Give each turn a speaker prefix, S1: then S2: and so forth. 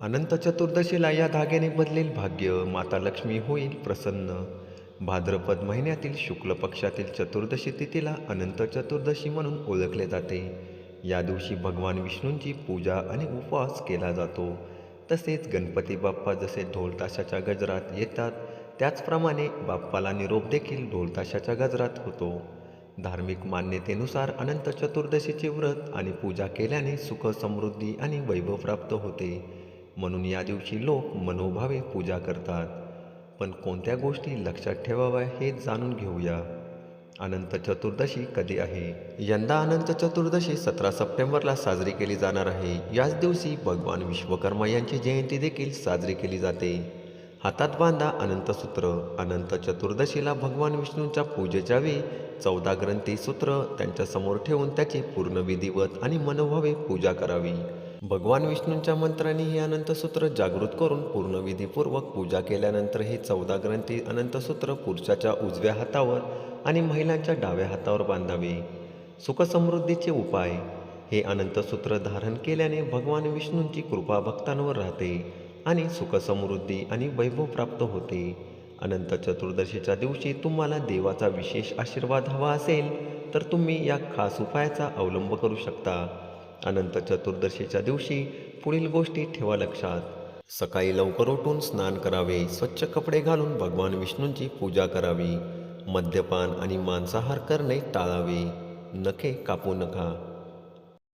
S1: अनंत चतुर्दशीला या धाग्याने बदलेल भाग्य माता लक्ष्मी होईल प्रसन्न. भाद्रपद महिन्यातील शुक्ल पक्षातील चतुर्दशी तिथीला अनंत चतुर्दशी म्हणून ओळखले जाते. या दिवशी भगवान विष्णूंची पूजा आणि उपवास केला जातो. तसेच गणपती बाप्पा जसे ढोलताशाच्या गजरात येतात त्याचप्रमाणे बाप्पाला निरोप देखील ढोलताशाच्या गजरात होतो. धार्मिक मान्यतेनुसार अनंत चतुर्दशीचे व्रत आणि पूजा केल्याने सुख समृद्धी आणि वैभव प्राप्त होते. म्हणून या दिवशी लोक मनोभावे पूजा करतात. पण कोणत्या गोष्टी लक्षात ठेवाव्या हे जाणून घेऊया. अनंत चतुर्दशी कधी आहे? यंदा अनंत चतुर्दशी सतरा सप्टेंबरला साजरी केली जाणार आहे. याच दिवशी भगवान विश्वकर्मा यांची जयंती देखील साजरी केली जाते. हातात बांधा अनंतसूत्र अनंत चतुर्दशीला भगवान विष्णूंच्या पूजेच्या वेळी चौदा ग्रंथी सूत्र त्यांच्यासमोर ठेवून त्याची पूर्ण विधिवत आणि मनोभावे पूजा करावी. भगवान विष्णूंच्या मंत्रांनी हे अनंतसूत्र जागृत करून पूर्ण विधीपूर्वक पूजा केल्यानंतर हे चौदा ग्रंथी अनंतसूत्र पुरुषाच्या उजव्या हातावर आणि महिलांच्या डाव्या हातावर बांधावे. सुखसमृद्धीचे उपाय. हे अनंतसूत्र धारण केल्याने भगवान विष्णूंची कृपा भक्तांवर राहते आणि सुखसमृद्धी आणि वैभव प्राप्त होते. अनंत चतुर्दशीच्या दिवशी तुम्हाला देवाचा विशेष आशीर्वाद हवा असेल तर तुम्ही या खास उपायाचा अवलंब करू शकता. अनंत चतुर्दशीच्या दिवशी पुढील गोष्टी ठेवा लक्षात. सकाळी लवकर उठून स्नान करावे स्वच्छ कपडे घालून भगवान विष्णूंची पूजा करावी मद्यपान आणि मांसाहार करणे टाळावे. नखे कापू नका.